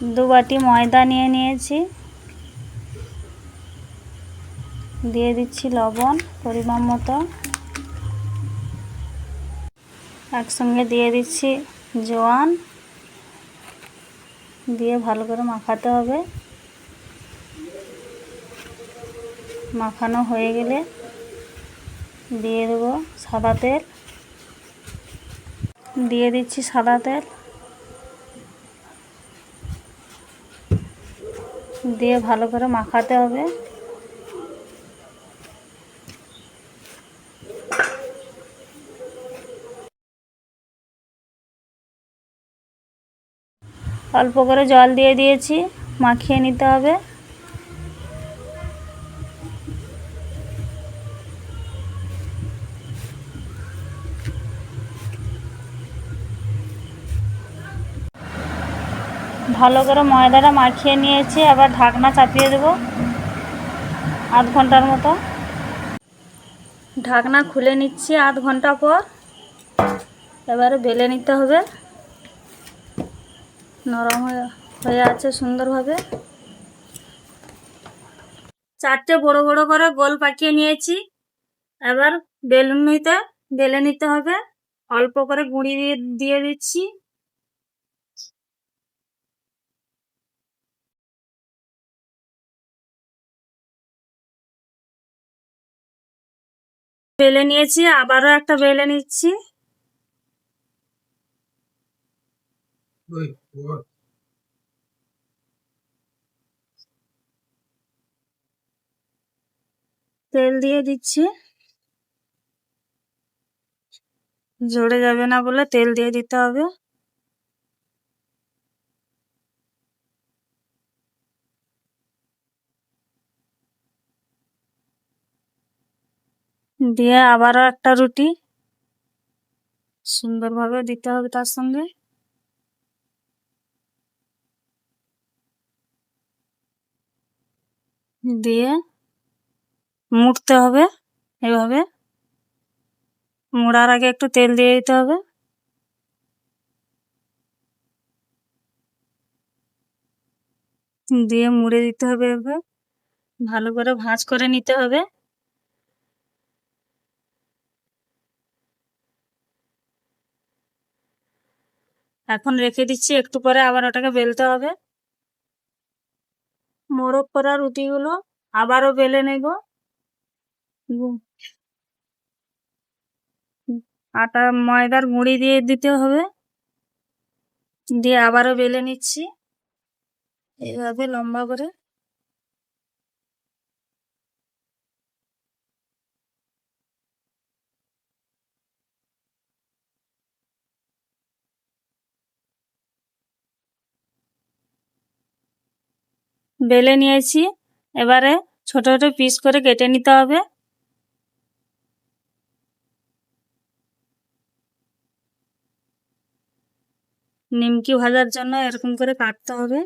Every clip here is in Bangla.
দু বাটি ময়দা নিয়ে নিয়েছি। দিয়ে দিচ্ছি লবণ, পরিমাণ মতো। একসঙ্গে দিয়ে দিচ্ছি জোয়ান। দিয়ে ভালো করে মাখাতে হবে। মাখানো হয়ে গেলে দিয়ে দেবো সাদা তেল। দিয়ে দিচ্ছি সাদা তেল। দিয়ে ভালো করে মাখাতে হবে। অল্প করে জল দিয়ে দিয়েছি মাখিয়ে নিতে হবে। ভালো করে ময়দাটা মাখিয়ে নিয়েছি আবার ঢাকনা চাপিয়ে দেব আধ ঘণ্টার মতো। ঢাকনা খুলে নিচ্ছি আধ ঘণ্টা পর। এবারে বেলে নিতে হবে। নরম হয়ে আছে সুন্দরভাবে। চারটে বড় বড় করে গোল পাকিয়ে নিয়েছি। এবার বেলুন নিতে, বেলে নিতে হবে। অল্প করে গুঁড়ি দিয়ে দিচ্ছি। বেলে নিয়েছি আবারও একটা বেলে নিচ্ছি। তেল দিয়ে দিচ্ছি। জড়ে যাবে না বলে তেল দিয়ে দিতে হবে। দিয়ে আবারও একটা রুটি। সুন্দরভাবে দিতে হবে তার সঙ্গে। দিয়ে মুড়তে হবে এভাবে। মোড়ার আগে একটু তেল দিয়ে দিতে হবে। দিয়ে মুড়ে দিতে হবে এভাবে। ভালো করে ভাঁজ করে নিতে হবে। এখন রেখে দিচ্ছি, একটু পরে আবার ওটাকে বেলতে হবে। মোরগ করা রুটিগুলো আবারও বেলে নেব। আটা, ময়দার গুঁড়ি দিয়ে দিতে হবে। দিয়ে আবারও বেলে নিচ্ছি। এইভাবে লম্বা করে বেলে নিয়েছি। এবারে ছোট ছোট পিস করে কেটে নিতে হবে। নিমকি ভাজার জন্য এরকম করে কাটতে হবে।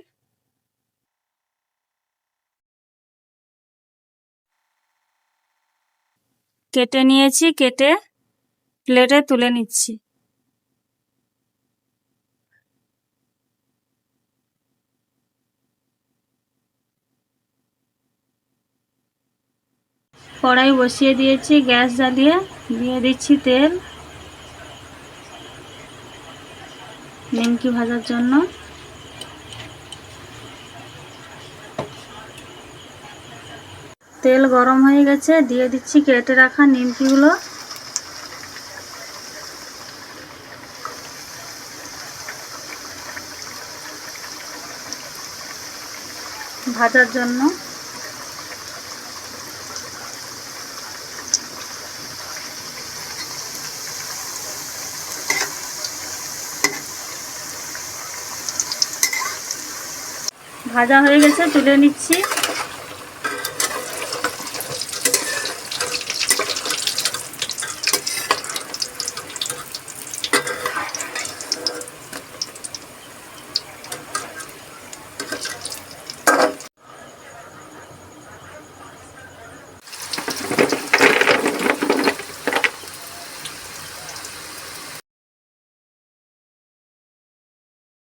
কেটে নিয়েছি, কেটে প্লেটে তুলে নিচ্ছি। কড়াই বসিয়ে দিয়েছি, গ্যাস জ্বালিয়ে দিয়ে দিচ্ছি তেল। নিমকি ভাজার জন্য। তেল গরম হয়ে গেছে, দিয়ে দিচ্ছি কেটে রাখা নিমকিগুলো। ভাজার জন্য। ভাজা হয়ে গেছে তুলে নিচ্ছি।